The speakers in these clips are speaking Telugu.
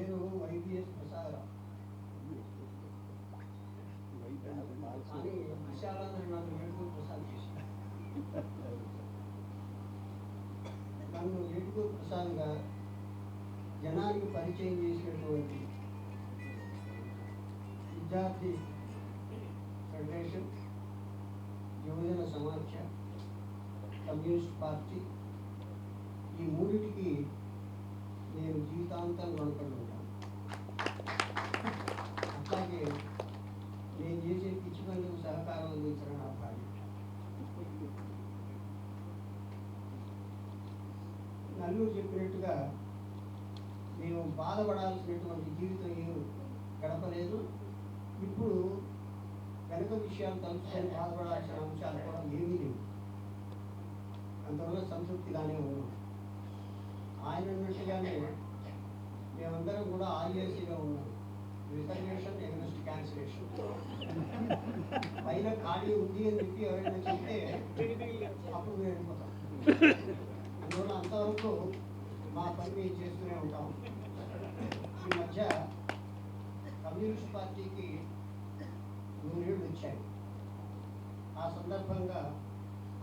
పేరు వైపిఎస్ ప్రసాదరావు కానీ నన్ను ఏడుగురు ప్రసాద్ చేశాను నన్ను ఏడుగురు ప్రసాద్గా జనానికి పరిచయం చేసినటువంటి విద్యార్థి ఫెడరేషన్ యువజన సమాఖ్య కమ్యూనిస్ట్ పార్టీ ఈ మూడింటికి నేను జీవితాంతం రుణపడి నల్లూరు చెప్పినట్టుగా మేము బాధపడాల్సినటువంటి జీవితం ఏం గడపలేదు. ఇప్పుడు వెనుక విషయాలు తలుచుకొని బాధపడాల్సిన అంశాలు కూడా ఏమీ లేవు. అందువల్ల సంతృప్తిగానే ఉన్నాం. ఆయన ఉన్నట్టుగానే మేమందరం కూడా ఆర్ఏసీగా ఉన్నాం. Reservation against cancellation. పైన ఖాళీ ఉంది అని చెప్పి ఎవరైనా చెప్తే అప్పుడు మేము వెళ్ళిపోతాం. వరకు మా పని మేము చేస్తూనే ఉంటాం. ఈ మధ్య కమ్యూనిస్ట్ పార్టీకి నూరేళ్ళు వచ్చాయి ఆ సందర్భంగా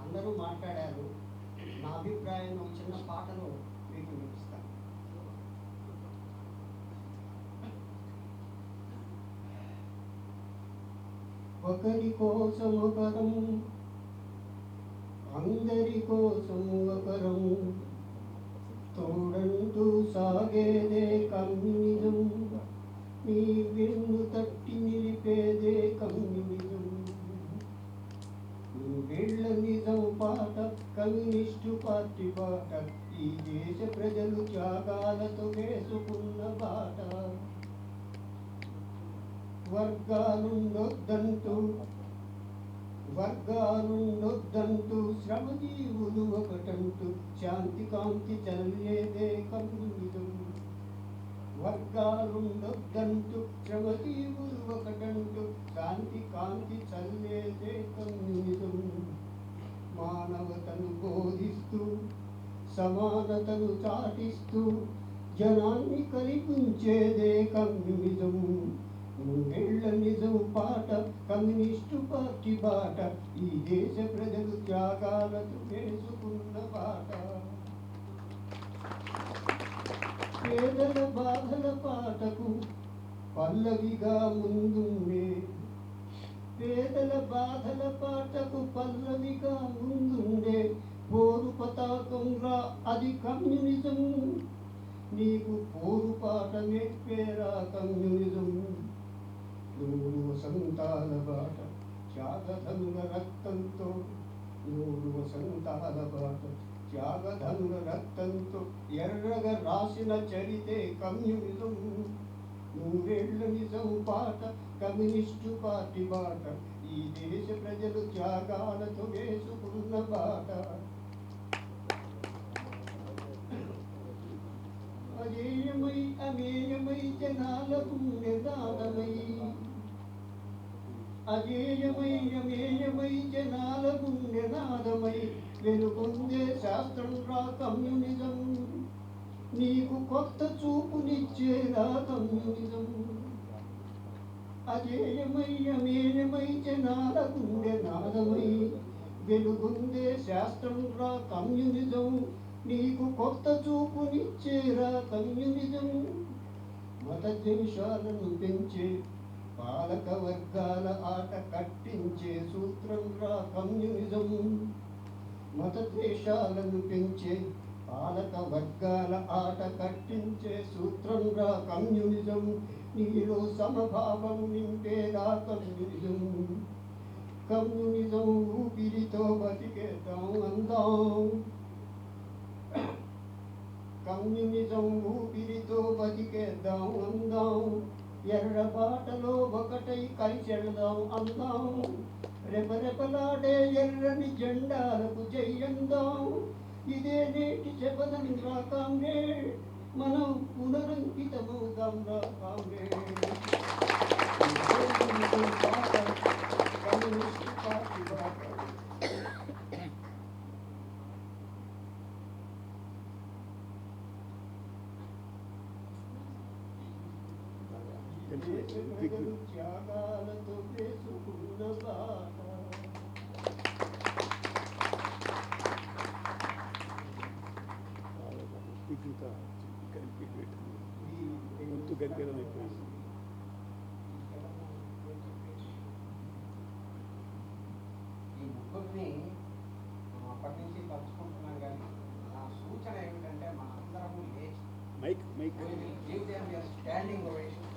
అందరూ మాట్లాడారు. నా అభిప్రాయం ఒక చిన్న పాటను మీకు వినిపిస్తాను. ఒకరి కోసం ఒకరం అందరి కోసం ఒకరం. తోడంటూ సాగేదే కమ్యూనిజం నీ వెన్ను తట్టి నిలిపేదే కమ్యూనిజం వీళ్ళ నిజం పాట కమ్యూనిస్టు పార్టీ పాట ఈ దేశ ప్రజలు త్యాగాలతో వేసుకున్న బాట. వర్గాలుండొద్దంటూ వర్గాలుండొద్దంటూ శ్రమజీవులు ఒకటంటూ శాంతి కాంతి చల్లేదే కమ్యూనిజం వర్గాలుండొద్దంటూ శ్రమజీవులు ఒకటంటూ శాంతి కాంతి చల్లేదే కమ్యూనిజం మానవతను బోధిస్తూ సమానతను చాటిస్తూ జనాన్ని కలిపించేదే కమ్యూనిజం నూరేళ్ళ నిజం పాట కమ్యూనిస్టు పార్టీ బాట ఈ దేశ ప్రజలు త్యాగాలతో తెలుసుకున్న బాట పేదల బాధల పాటకు పల్లవిగా ముందుండే పేదల బాధల పాటకు పల్లవిగా ముందుండే పోరు పతాకంగా అది కమ్యూనిజం నీకు పోరు పాట నేర్పేరా కమ్యూనిజం నూరు వసంతాల బాట త్యాగధనుల రక్తంతో నూరు వసంతాల బాట త్యాగధనుల రక్తంతో ఎర్రగా రాసిన చరితే కమ్యూనిజం. నూరేళ్ళ నిజం పాట కమ్యూనిస్టు పార్టీ బాట. ఈ దేశ ప్రజలు త్యాగాలతో వేసుకున్న బాట. అజేయమై అమేయమై జనాలకు నిదానమై అజేయమై అమేయమై జనాలకు పుణ్యనాదమై వెనుకొందే శాస్త్రం రా కమ్యూనిజం నీకు కొత్త చూపునిచ్చేదా కమ్యూనిజం అజేయమై అమేయమై జనాలకు పుణ్యనాదమై వెలుగుందే శాస్త్రం రా కమ్యూనిజం నీకు కొత్త చూపునిచ్చేరా కమ్యూనిజం మత ద్వేషాలను పెంచే పాలక వర్గాల ఆట కట్టించే సూత్రం రా కమ్యూనిజం మత ద్వేషాలను పెంచే పాలక వర్గాల ఆట కట్టించే సూత్రం రా కమ్యూనిజం నీలో సమభావం నింపేరా కమ్యూనిజం కమ్యూనిజం ఊపిరితో బతికేద్దాం అందాం. కమ్యూనిజం ఊపిరితో బతికేద్దాం అందాం. ఎర్ర బాటలో ఒకటై కలిచెడదాం అందాం. రెపరెపలాడే ఎర్రని జెండాలకు జయందాం ఇదే నేటి శపథం రా కామ్రేడ్ మనం పునరంకితమవుదాం రా కామ్రేడ్. దేశమెగలు త్యాగాలతో వేసుకున్న బాట స్పీక్ ఇంకా కలిపి పెట్టింది గొంతు గంభీరం అయిపోయింది ఈ ముగ్గురిని మనం అప్పటి నుంచి తలుచుకుంటున్నాం కానీ నా సూచన ఏమిటంటే మన అందరము Make, Mike. We give them a standing ovation.